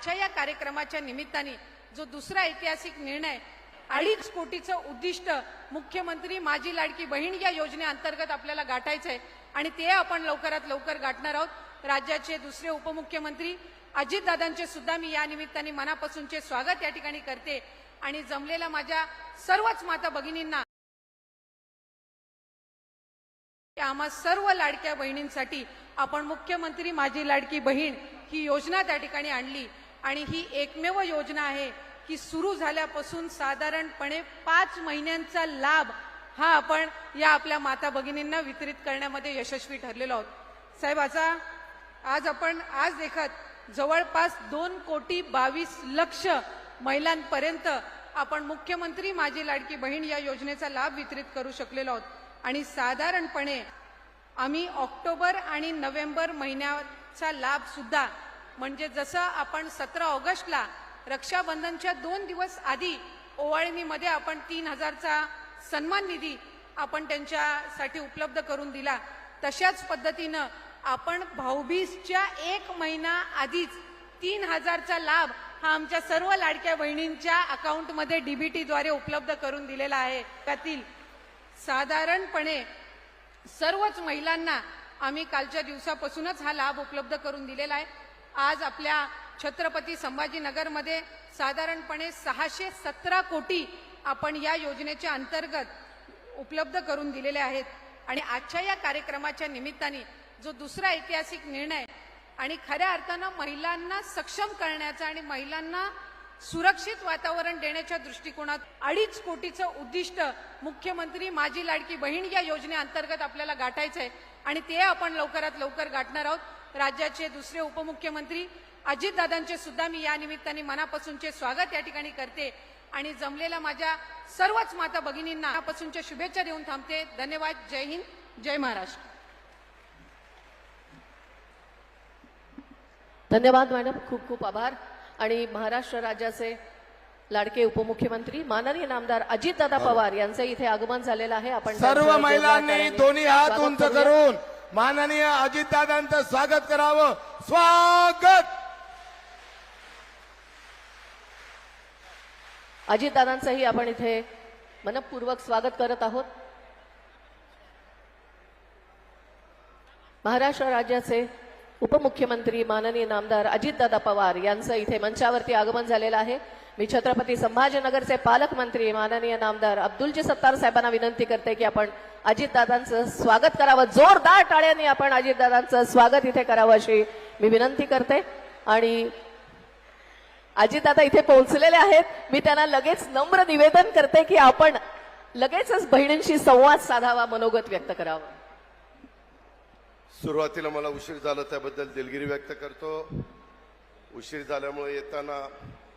आजच्या या कार्यक्रमाच्या निमित्ताने जो दुसरा ऐतिहासिक निर्णय अडीच कोटीचं उद्दिष्ट मुख्यमंत्री माझी लाडकी बहीण या योजनेअंतर्गत आपल्याला गाठायचं आहे आणि ते आपण लवकरात लवकर गाठणार आहोत. राज्याचे दुसरे उपमुख्यमंत्री अजितदादांचे सुद्धा मी या निमित्ताने मनापासूनचे स्वागत या ठिकाणी करते आणि जमलेल्या माझ्या सर्वच माता भगिनींना आम्हा सर्व लाडक्या बहिणींसाठी आपण मुख्यमंत्री माझी लाडकी बहीण ही योजना त्या ठिकाणी आणली. आणि ही एकमेव योजना आहे की सुरू झाल्यापासून साधारणपणे पाच महिन्यांचा लाभ हा आपण या आपल्या माता भगिनींना वितरित करण्यामध्ये यशस्वी ठरलेलो आहोत. साहेबाचा आज आपण आज देखत जवळपास दोन कोटी बावीस लक्ष महिलांपर्यंत आपण मुख्यमंत्री माझी लाडकी बहीण या योजनेचा लाभ वितरित करू शकलेलो आहोत. आणि साधारणपणे आम्ही ऑक्टोबर आणि नोव्हेंबर महिन्याचा लाभ सुद्धा म्हणजे जसं आपण सतरा ऑगस्टला रक्षाबंधनच्या दोन दिवस आधी ओवाळणीमध्ये आपण तीन हजारचा सन्मान निधी आपण त्यांच्यासाठी उपलब्ध करून दिला तशाच पद्धतीनं आपण भाऊबीजच्या एक महिना आधीच तीन हजारचा लाभ हा आमच्या सर्व लाडक्या बहिणींच्या अकाउंटमध्ये डीबीटीद्वारे उपलब्ध करून दिलेला आहे. त्यातील साधारणपणे सर्वच महिलांना आम्ही कालच्या दिवसापासूनच हा लाभ उपलब्ध करून दिलेला आहे. आज आपल्या छत्रपती संभाजीनगरमध्ये साधारणपणे सहाशे सतरा कोटी आपण या योजनेच्या अंतर्गत उपलब्ध करून दिलेले आहेत. आणि आजच्या या कार्यक्रमाच्या निमित्ताने जो दुसरा ऐतिहासिक निर्णय आणि खऱ्या अर्थानं महिलांना सक्षम करण्याचा आणि महिलांना सुरक्षित वातावरण देण्याच्या दृष्टिकोनात अडीच कोटीचं उद्दिष्ट मुख्यमंत्री माझी लाडकी बहीण या योजनेअंतर्गत आपल्याला गाठायचं आहे आणि ते आपण लवकरात लवकर गाठणार आहोत. राज्याचे दुसरे उपमुख्यमंत्री अजितदादांचे सुद्धा मी या निमित्ताने मनापासूनचे स्वागत या ठिकाणी करते. आणि जमलेल्या माझ्या सर्वच माता भगिनींना मनापासूनच्या शुभेच्छा देऊन थांबते. धन्यवाद. जय हिंद. जय महाराष्ट्र. धन्यवाद मॅडम. खूप खूप आभार. आणि महाराष्ट्र राज्याचे लाडके उपमुख्यमंत्री माननीय नामदार अजितदादा पवार यांचं इथे आगमन झालेलं आहे. आपण सर्व महिलांनी दोन्ही हात उंच. करून माननीय अजितदादांचं स्वागत करावं. स्वागत! अजितदादांचंही आपण इथे मनपूर्वक स्वागत करत आहोत. महाराष्ट्र राज्याचे उपमुख्यमंत्री माननीय नामदार अजितदादा पवार यांचं इथे मंचावरती आगमन झालेलं आहे. मी छत्रपती संभाजीनगरचे पालकमंत्री माननीय नामदार अब्दुलजी सत्तार साहेबांना विनंती करते की आपण अजितदादांचं स्वागत करावं. जोरदार टाळ्यांनी आपण अजितदादांचं स्वागत इथे करावं अशी मी विनंती करते. आणि अजितदादा इथे पोहोचलेले आहेत. मी त्यांना लगेच नम्र निवेदन करते की आपण लगेचच बहिणींशी संवाद साधावा मनोगत व्यक्त करावं. सुरुवातीला मला उशीर झाला त्याबद्दल दिलगिरी व्यक्त करतो. उशीर झाल्यामुळे येताना